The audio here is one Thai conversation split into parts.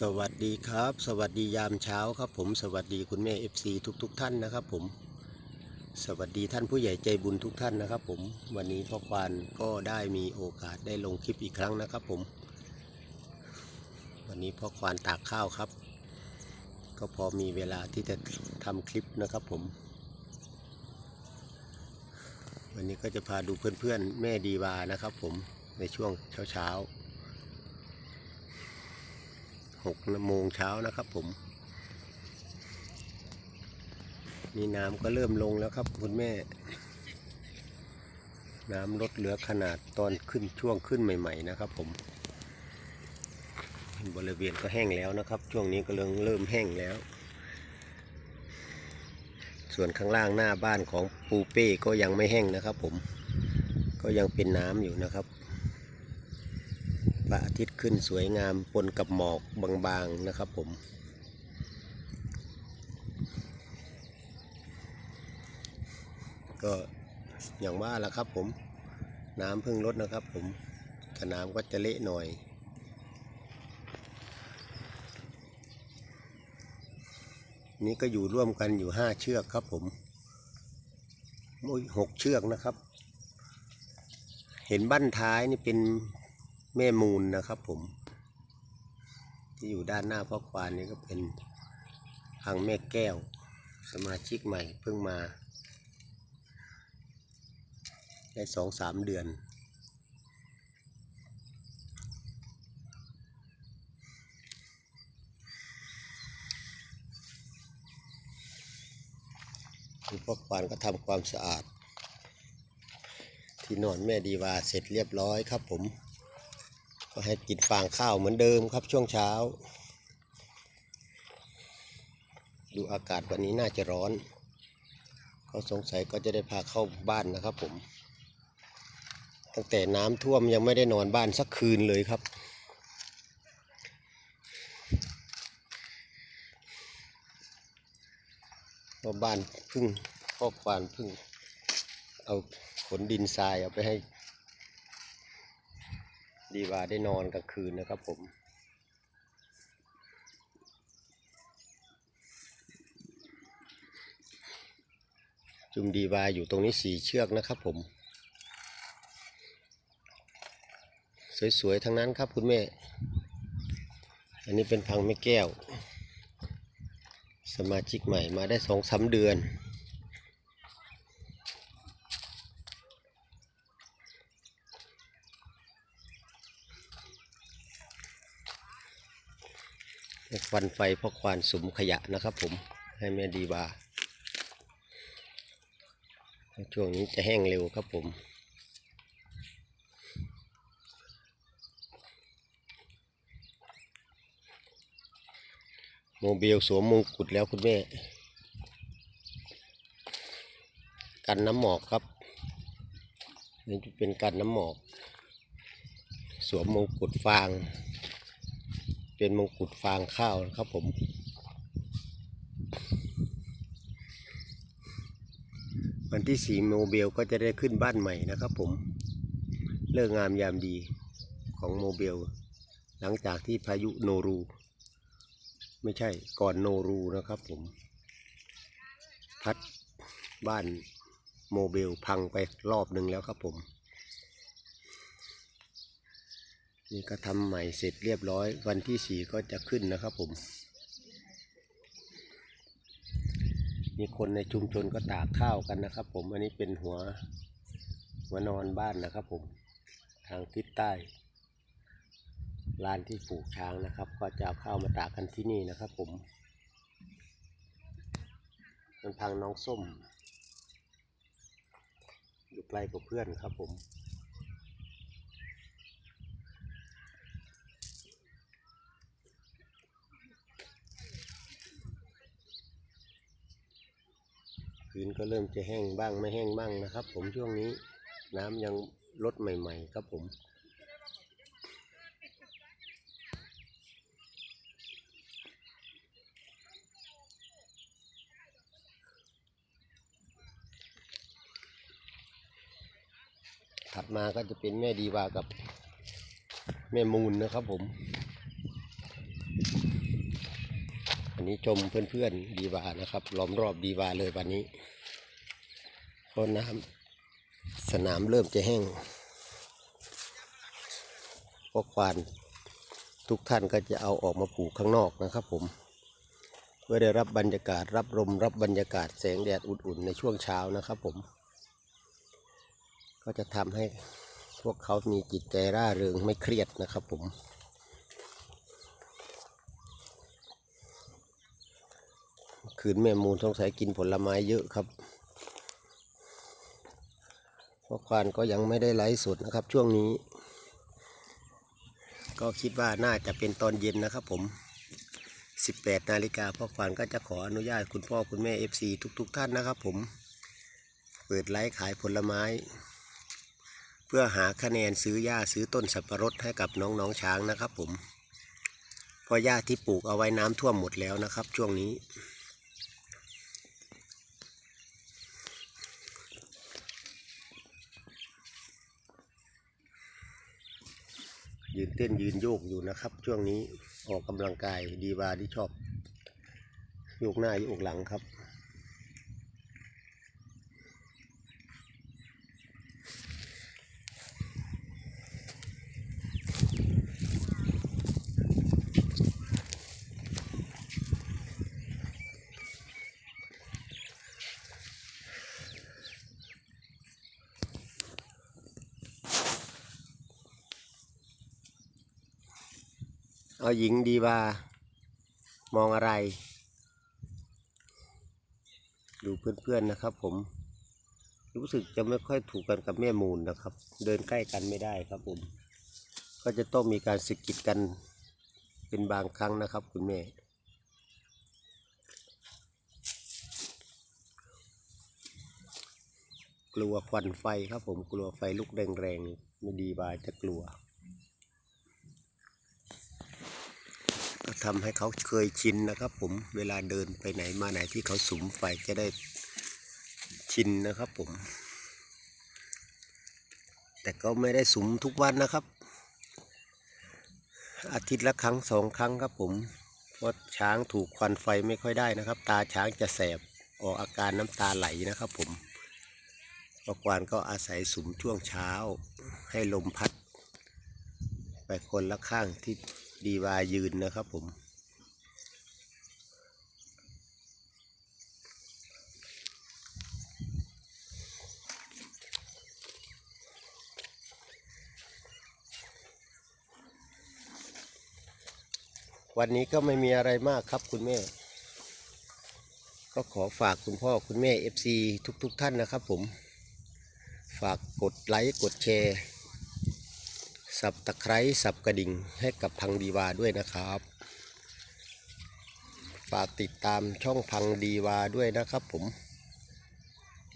สวัสดีครับ สวัสดียามเช้าครับผมสวัสดีคุณแม่ FC ทุกทุกๆท่านนะครับผม สวัสดีท่านผู้ใหญ่ใจบุญทุกท่านนะครับ ผมวันนี้พ่อควานก็ได้มีโอกาสได้ลงคลิปอีกครั้งนะครับผม วันนี้พ่อควานตากข้าวครับ ก็พอมีเวลาที่จะทำคลิปนะครับผม วันนี้ก็จะพาดูเพื่อนๆแม่ดีวานะครับ ผมในช่วงเช้าๆ หกโมงเช้านะครับผม นี่น้ำก็เริ่มลงแล้วครับคุณแม่ น้ำลดเหลือขนาดตอนขึ้นช่วงขึ้นใหม่ ๆ นะครับผม บริเวณก็แห้งแล้วนะครับ ช่วงนี้ก็เริ่มเริ่มแห้งแล้ว ส่วนข้างล่างหน้าบ้านของปูเป้ก็ยังไม่แห้งนะครับผม ก็ยังเป็นน้ำอยู่นะครับพระอาทิตย์ ขึ้นสวยงามปนกับหมอกบางๆนะครับผม ก็อย่างว่าละครับผม น้ำเพิ่งลดนะครับผมถ้าน้ำก็จะเละหน่อยนี่ก็อยู่ร่วมกันอยู่ห้าเชือกครับผมโอ้หกเชือกนะครับ เห็นบั้นท้ายนี่เป็น แม่มูลนะครับผม ที่อยู่ด้านหน้าพ่อควานนี่ก็เป็นพังแม่แก้ว สมาชิกใหม่เพิ่งมา ได้สองสามเดือนคือพ่อควานก็ทำความสะอาด ที่นอนแม่ดีวาเสร็จเรียบร้อยครับผม ก็ให้กินฟางข้าวเหมือนเดิมครับช่วงเช้า ดูอากาศวันนี้น่าจะร้อน ก็สงสัยก็จะได้พาเข้าบ้านนะครับผม ตั้งแต่น้ำท่วมยังไม่ได้นอนบ้านสักคืนเลยครับพราะบ้านพึ่งพ่อควานพึ่งเอาขนดินทรายเอาไปให้ ดีว่าได้นอนกลางคืนนะครับผม จุมดีวาอยู่ตรงนี้สี่เชือกนะครับผม สวยๆทั้งนั้นครับคุณแม่ อันนี้เป็นพังไม่แก้ว สมาชิกใหม่มาได้สองสามเดือน ควันไฟเพราะควานสุมขยะนะครับผมให้แม่ดีบาช่วงนี้จะแห้งเร็วครับผมโมเบลสวมมงกุฎแล้วคุณแม่ กันน้ำหมอกครับนี่จะเป็นกันน้ำหมอก สวมมงกุฎฟาง เป็นมงกุฎฟางข้าวนะครับผม วันที่สีโมเบลก็จะได้ขึ้นบ้านใหม่นะครับผม เลิกงามยามดีของโมเบล หลังจากที่พายุโนรู ไม่ใช่ก่อนโนรูนะครับผม พัดบ้านโมเบลพังไปรอบหนึ่งแล้วครับผม นี่ก็ทำใหม่เสร็จเรียบร้อย วันที่สี่ก็จะขึ้นนะครับผม มีคนในชุมชนก็ตากข้าวกันนะครับ ผม อันนี้เป็นหัวหัวนอนบ้านนะครับผม ทางทิศใต้ลานที่ปลูกช้างนะครับ ก็จะเอาข้าวมาตากกันที่นี่นะครับ ผมมันทางน้องส้ม อยู่ใกล้กับเพื่อนครับผม พื้นก็เริ่มจะแห้งบ้างไม่แห้งบ้างนะครับ ผมช่วงนี้น้ำยังลดใหม่ ๆ ครับผมถัดมาก็จะเป็นแม่ดีวากับแม่มูลนะครับผมันนี้ชมเพื่อนๆดีวานะครับล้อมรอบดีวาเลยวันนี้เพราะน้ำสนามเริ่มจะแห้งเพราะควานทุกท่านก็จะเอาออกมาปลูกข้างนอกนะครับผมเพื่อได้รับบรรยากาศรับลมรับบรรยากาศแสงแดดอุ่นๆในช่วงเช้านะครับผม ก็จะทำให้พวกเขามีจิตใจร่าเริงไม่เครียดนะครับผม คืนแม่มูลสงสัยกินผลไม้เยอะครับเพราะควานก็ยังไม่ได้ไลฟ์สดนะครับ ช่วงนี้ ก็คิดว่าน่าจะเป็นตอนเย็นนะครับ ผม 18นาฬิกาพ่อควานก็จะขออนุญาตคุณพ่อคุณแม่ FC ทุกๆท่านนะครับ ผม เปิดไลฟ์ขายผลไม้ เพื่อหาคะแนนซื้อหญ้าซื้อต้นสับปะรดให้กับน้องๆช้างนะครับ ผมเพราะหญ้าที่ปลูกเอาไว้น้ำท่วมหมดแล้วนะครับ ช่วงนี้ ยืนเต้นยืนโยกอยู่นะครับ ช่วงนี้ออกกำลังกายดีวาที่ชอบ โยกหน้าโยกหลังครับ เอาหญิงดีวามองอะไร ดูเพื่อนๆนะครับผม รู้สึกจะไม่ค่อยถูกกันกับแม่มูลนะครับ เดินใกล้กันไม่ได้ครับผม ก็จะต้องมีการสกิดกันเป็นบางครั้งนะครับคุณแม่กลัวควันไฟครับผมกลัวไฟลุกแรงๆไม่ดีบายจะกลัว ทำให้เขาเคยชินนะครับ ผมเวลาเดินไปไหนมาไหนที่เขาสุมไฟจะได้ชินนะครับ ผม แต่ก็ไม่ได้สุมทุกวันนะครับ อาทิตย์ละครั้งสองครั้งครับ ผมเพราะช้างถูกควันไฟไม่ค่อยได้นะครับ ตาช้างจะแสบออกอาการน้ำตาไหลนะครับ ผมปกวานก็อาศัยสุมช่วงเช้า ให้ลมพัด ไปคนละข้างที่ ดีวายืนนะครับผม วันนี้ก็ไม่มีอะไรมากครับคุณแม่ ก็ขอฝากคุณพ่อคุณแม่ FC ทุกๆทท่านนะครับผม ฝากกดไลค์ กดแชร์ สับตะไคร้สับกระดิ่งให้กับพังดีวาด้วยนะครับ ฝากติดตามช่องพังดีวาด้วยนะครับผม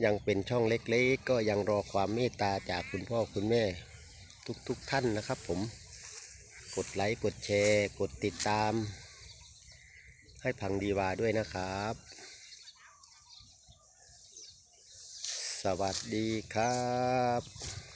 ยังเป็นช่องเล็กๆ ก็ยังรอความเมตตาจากคุณพ่อคุณแม่ ทุกๆทท่านนะครับผม กดไลค์กดแชร์ กดติดตาม ให้พังดีวาด้วยนะครับ สวัสดีครับ